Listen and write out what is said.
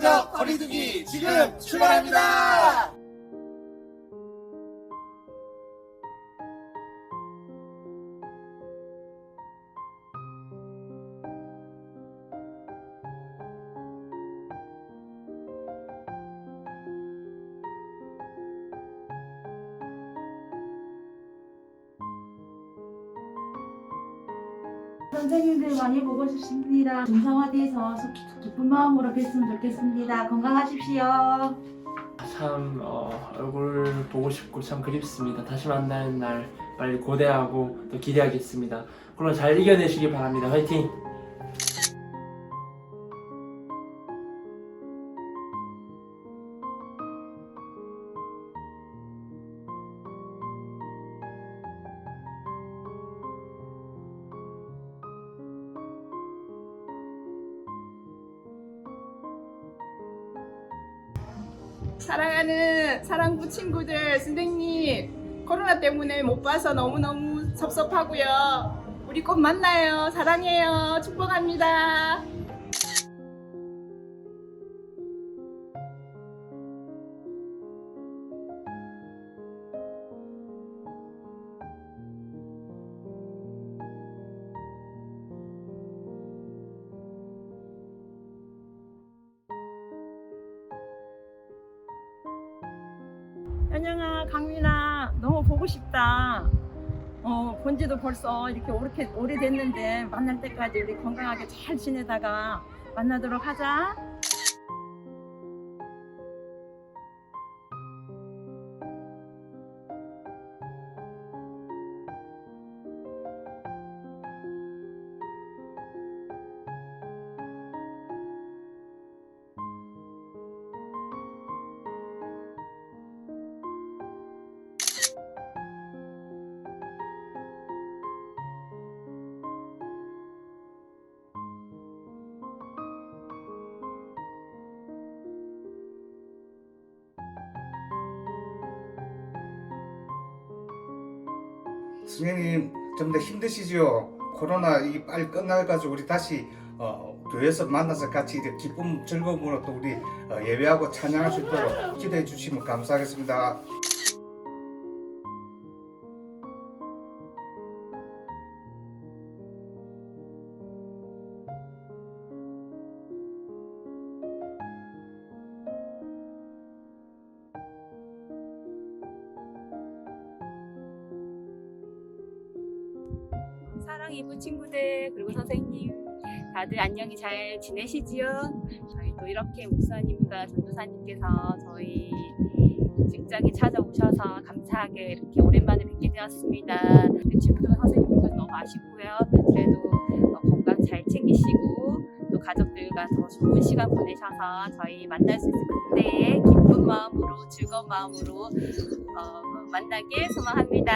사회적 거리두기 지금 출발합니다. 선생님들 많이 보고 싶습니다. 중성화돼서 기쁜 마음으로 뵀으면 좋겠습니다. 건강하십시오. 참 어, 얼굴 보고 싶고 참 그립습니다. 다시 만나는 날 빨리 고대하고 또 기대하겠습니다. 그럼 잘 이겨내시기 바랍니다. 화이팅! 사랑하는 사랑부 친구들, 선생님, 코로나 때문에 못 봐서 너무너무 섭섭하고요. 우리 꼭 만나요. 사랑해요. 축복합니다. 현영아, 강민아, 너무 보고 싶다. 어, 본 지도 벌써 이렇게 오래, 오래됐는데 만날 때까지 우리 건강하게 잘 지내다가 만나도록 하자. 선생님 좀 더 힘드시죠? 코로나 이 빨리 끝나가지고 우리 다시 어, 교회에서 만나서 같이 이제 기쁨 즐거움으로 또 우리 어, 예배하고 찬양할 수 있도록 기도해 주시면 감사하겠습니다. 사랑 이부 친구들 그리고 선생님 다들 안녕히 잘 지내시지요? 저희 또 이렇게 목사님과 전도사님께서 저희 직장에 찾아오셔서 감사하게 이렇게 오랜만에 뵙게 되었습니다. 친구들 선생님께서 너무 아쉽고요. 그래도 어, 건강 잘 챙기시고 또 가족들과 더 좋은 시간 보내셔서 저희 만날 수 있을 그때에 기쁜 마음으로 즐거운 마음으로 어, 만나길 소망합니다.